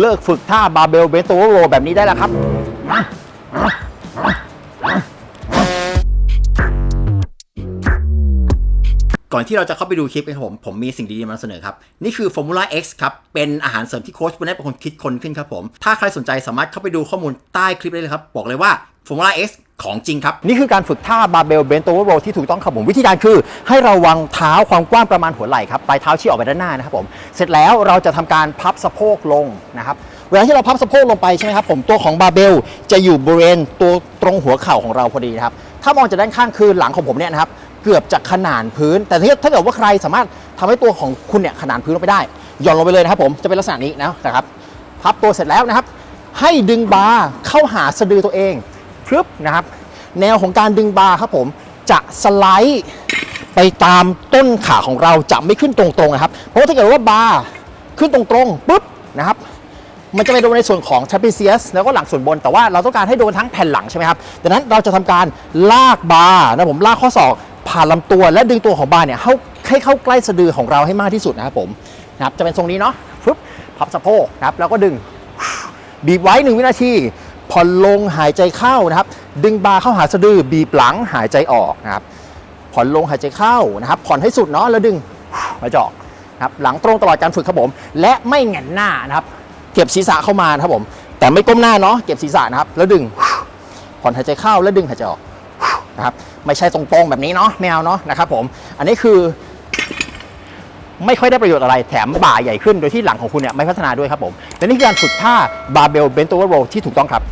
เลิกฝึกท่าบาเบลเบนโตโรแบบนี้ได้แล้วครับ ก่อนที่เราจะเข้าไปดูคลิปนะครับผม ผมมีสิ่งดีๆมาเสนอครับ นี่คือ Formula X ครับ เป็นอาหารเสริมที่โค้ชปุณณเป็นคนคิดคนขึ้นครับผม ถ้าใครสนใจสามารถเข้าไปดูข้อมูลใต้คลิปได้เลยครับ บอกเลยว่า Formula X ของจริงครับ นี่คือการฝึกท่าบาเบลเบนโตโรที่ถูกต้องครับผมวิธีการคือ ให้เราวางเท้าความกว้างประมาณหัวไหล่ครับปลายเท้าชี้ออกไปด้านหน้านะครับผมเสร็จแล้วเราจะทำการพับสะโพกลงนะครับเวลาที่เราพับสะโพกลงไปใช่ไหมครับผมตัวของบาเบลจะอยู่บริเวณตัวตรงหัวเข่าของเราพอดีนะครับถ้ามองจากด้านข้างคือหลังของผมเนี่ยนะครับเกือบจะขนานพื้น แต่ถ้าเกิดว่าใครสามารถทำให้ตัวของคุณเนี่ยขนานพื้นลงไปได้หย่อนลงไปเลยนะครับผมจะเป็นลักษณะนี้นะครับพับตัวเสร็จแล้วนะครับให้ดึงบาร์เข้าหาสะดือตัวเอง พรึบนะครับ แนวของการดึงบาร์ครับผมจะสไลด์ไปตามต้นขาของเราจะไม่ขึ้นตรงๆนะครับ เพราะว่าถ้าเกิดว่าบาร์ขึ้นตรงๆปุ๊บนะครับ มันจะไปโดนในส่วนของ trapezius แล้วก็หลังส่วนบน แต่ว่าเราต้องการให้โดนทั้งแผ่นหลังใช่ไหมครับดังนั้นเราจะทำการลากบาร์นะผมลากข้อศอกผ่านลำตัวและดึงตัวของบาร์เนี่ยให้เข้าใกล้สะดือของเราให้มากที่สุดนะครับผมนะครับจะเป็นทรงนี้เนาะฟึบพับสะโพกนะครับแล้วก็ดึงบีบไว้1วินาที ผ่อนลงหายใจเข้านะครับ ดึงบาเข้าหาสะดือบีบหลังหายใจออกนะครับ ผ่อนลงหายใจเข้านะครับ ผ่อนให้สุดเนาะแล้วดึงหาจอกนะครับหลังตรงตลอดการฝึกครับผม และไม่แหงนหน้านะครับ เก็บศีรษะเข้ามานะครับผม แต่ไม่ก้มหน้าเนาะเก็บศีรษะนะครับ แล้วดึง ผ่อนหายใจเข้าแล้วดึงหายใจออกนะครับไม่ใช่ตรงๆแบบนี้เนาะไม่เอาเนาะนะครับผมอันนี้คือไม่ค่อยได้ประโยชน์อะไรแถมบ่าใหญ่ขึ้นโดยที่หลังของคุณเนี่ยไม่พัฒนาด้วยครับผม และนี่คือการฝึกท่าบาเบลเบนโตเวอร์โรที่ถูกต้องครับ